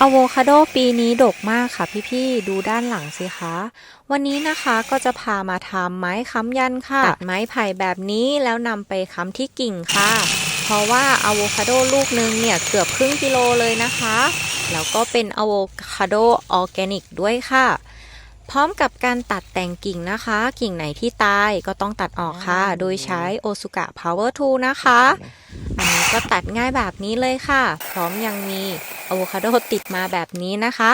อะโวคาโดปีนี้ดกมากค่ะพี่ๆ ดูด้านหลังสิคะ วันนี้นะคะก็จะพามาทำไม้ค้ำยันค่ะ ตัดไม้ไผ่แบบนี้แล้วนำไปค้ำที่กิ่งค่ะ เพราะว่าอะโวคาโดลูกนึงเนี่ยเกือบครึ่งกิโลเลยนะคะ แล้วก็เป็นอะโวคาโดออร์แกนิกด้วยค่ะ พร้อมกับการตัดแต่งกิ่งนะคะ กิ่งไหนที่ตายก็ต้องตัดออกค่ะ โดยใช้โอซุกะ Power Tool นะคะ อันนี้ก็ตัดง่ายแบบนี้เลยค่ะ พร้อมยังมีอะโวคาโดติดมาแบบนี้นะคะ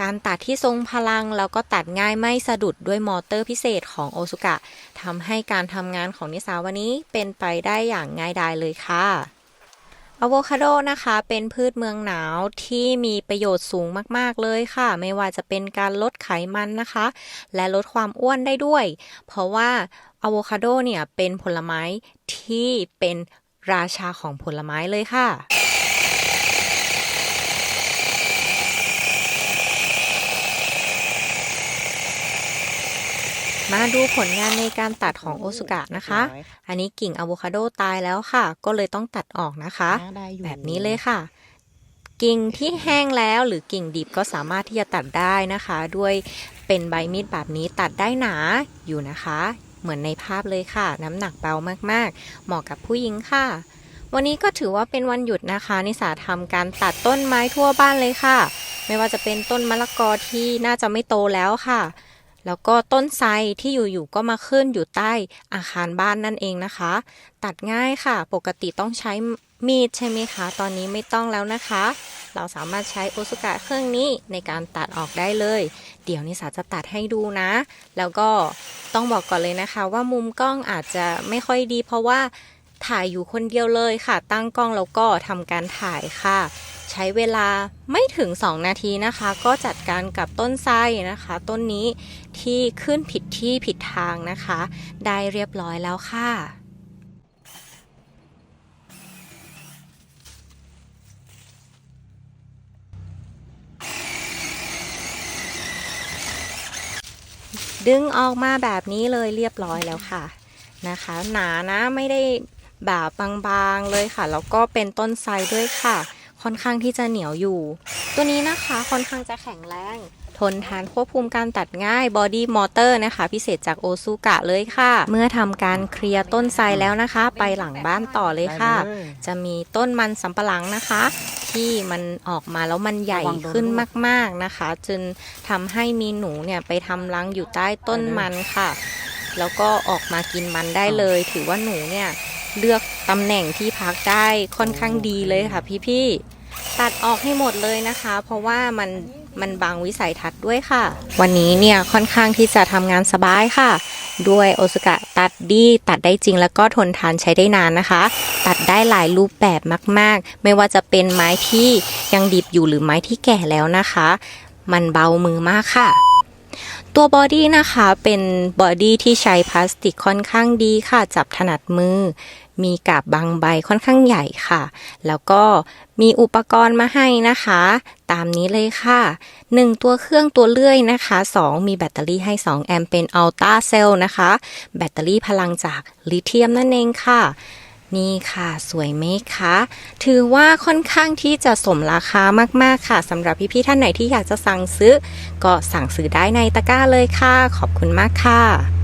การตัดที่ทรงพลังแล้วก็ตัดง่ายไม่สะดุดด้วยมอเตอร์พิเศษของโอซุกะทำให้การทำงานของนิสาวันนี้เป็นไปได้อย่างง่ายดายเลยค่ะอะโวคาโดนะคะเป็นพืชเมืองหนาวที่มีประโยชน์สูงมากๆเลยค่ะ ไม่ว่าจะเป็นการลดไขมันนะคะ และลดความอ้วนได้ด้วย เพราะว่าอะโวคาโดเนี่ยเป็นผลไม้ที่เป็น ราชาของผลไม้เลยค่ะ มาดูผลงานในการตัดของโอซุกะนะคะ อันนี้กิ่งอะโวคาโดตายแล้วค่ะ ก็เลยต้องตัดออกนะคะ แบบนี้เลยค่ะ กิ่งที่แห้งแล้วหรือกิ่งดิบก็สามารถที่จะตัดได้นะคะ ด้วยเป็นใบมีดแบบนี้ตัดได้หนาอยู่นะคะ เหมือนในภาพเลยค่ะ น้ำหนักเบามากๆ เหมาะกับผู้หญิงค่ะ วันนี้ก็ถือว่าเป็นวันหยุดนะคะนิสาทำการตัดต้นไม้ทั่วบ้านเลยค่ะ ไม่ว่าจะเป็นต้นมะละกอที่น่าจะไม่โตแล้วค่ะ แล้วก็ต้นไทรที่อยู่ๆก็มาขึ้นอยู่ใต้อาคารบ้านนั่นเองนะคะ ตัดง่ายค่ะ ปกติต้องใช้มีดใช่ไหมคะ ตอนนี้ไม่ต้องแล้วนะคะ เราสามารถใช้โอซุกะเครื่องนี้ในการตัดออกได้เลย เดี๋ยวนิสาจะตัดให้ดูนะ แล้วก็ ต้องบอกก่อนเลยนะคะ ว่ามุมกล้องอาจจะไม่ค่อยดี เพราะว่าถ่ายอยู่คนเดียวเลยค่ะ ตั้งกล้องแล้วก็ทำการถ่ายค่ะ ใช้เวลาไม่ถึง 2 นาทีนะคะ ก็จัดการกับต้นไทรนะคะ ต้นนี้ที่ขึ้นผิดที่ผิดทางนะคะ ได้เรียบร้อยแล้วค่ะ ดึงออกมาแบบนี้เลยเรียบร้อยแล้วค่ะนะคะ หนานะไม่ได้แบบบางๆเลยค่ะแล้วก็เป็นต้นไทรด้วยค่ะ ค่อนข้างที่จะเหนียวอยู่ ตัวนี้นะคะค่อนข้างจะแข็งแรง นทานควบคุมการตัดง่ายบอดี้มอเตอร์นะคะ พิเศษจากโอซูกะเลยค่ะ เมื่อทำการเคลียร์ต้นไทรแล้วนะคะ ไปหลังบ้านต่อเลยค่ะ จะมีต้นมันสำปะหลังนะคะ ที่มันออกมาแล้วมันใหญ่ขึ้นมาก ๆนะคะจนทำให้มีหนูเนี่ยไปทำรังอยู่ใต้ต้นมันค่ะ แล้วก็ออกมากินมันได้เลย ถือว่าหนูเนี่ยเลือกตำแหน่งที่พักได้ค่อนข้างดีเลยค่ะพี่ๆตัดออกให้หมดเลยนะคะ เพราะว่ามัน มันบางวิสัยทัศน์ด้วยค่ะ วันนี้เนี่ยค่อนข้างที่จะทำงานสบายค่ะ ด้วยโอซุกะตัดดี ตัดได้จริงแล้วก็ทนทานใช้ได้นานนะคะ ตัดได้หลายรูปแบบมากๆ ไม่ว่าจะเป็นไม้ที่ยังดิบอยู่หรือไม้ที่แก่แล้วนะคะ มันเบามือมากค่ะ ตัวบอดี้นะคะเป็นบอดี้ที่ใช้พลาสติกค่อนข้างดีค่ะ จับถนัดมือ มีกาบบางใบค่อนข้างใหญ่ค่ะ แล้วก็มีอุปกรณ์มาให้นะคะ ตามนี้เลยค่ะ 1 ตัวเครื่องตัวเลื่อยนะคะ 2 มีแบตเตอรี่ให้ 2 แอมป์เป็นอัลต้าเซลล์นะคะ แบตเตอรี่พลังจากลิเธียมนั่นเองค่ะ นี่ค่ะ สวยไหมคะ ถือว่าค่อนข้างที่จะสมราคามากๆค่ะสำหรับพี่ๆท่านไหนที่อยากจะสั่งซื้อ ก็สั่งซื้อได้ในตะกร้าเลยค่ะ ขอบคุณมากค่ะ